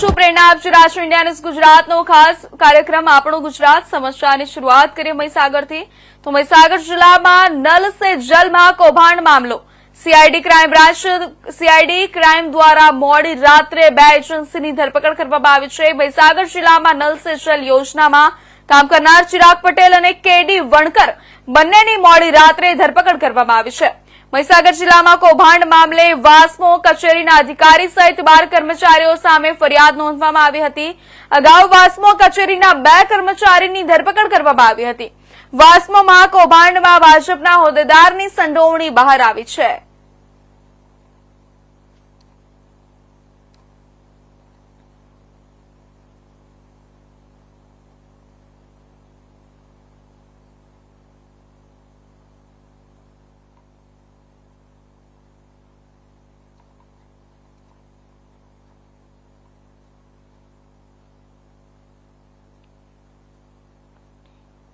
છું, પ્રેરણા આપ રહ્યા છો ઇન્ડિયા ગુજરાતનો ખાસ કાર્યક્રમ, આપણો ગુજરાત, સમસ્યાની શરૂઆત કરીએ મહીસાગરથી. તો મહીસાગર જિલ્લામાં નલ સે જલમાં કૌભાંડ મામલો. CID crime branch CID crime દ્વારા મોડી રાત્રે બે એજન્સીની ધરપકડ કરવામાં આવી છે. મહીસાગર જિલ્લામાં નલ સે જલ યોજનામાં કામ કરનાર ચિરાગ પટેલ અને કેડી વણકર બંનેની મોડી રાત્રે ધરપકડ કરવામાં આવી છે. મહીસાગર જિલ્લામાં કૌભાંડ મામલે વાસ્મો કચેરીના અધિકારી સહિત બાર કર્મચારીઓ સામે ફરિયાદ નોંધવામાં આવી હતી. અગાઉ વાસ્મો કચેરીના બે કર્મચારીની ધરપકડ કરવામાં આવી હતી. વાસ્મોમાં કૌભાંડમાં ભાજપના હોદ્દેદારની સંડોવણી બહાર આવી છે.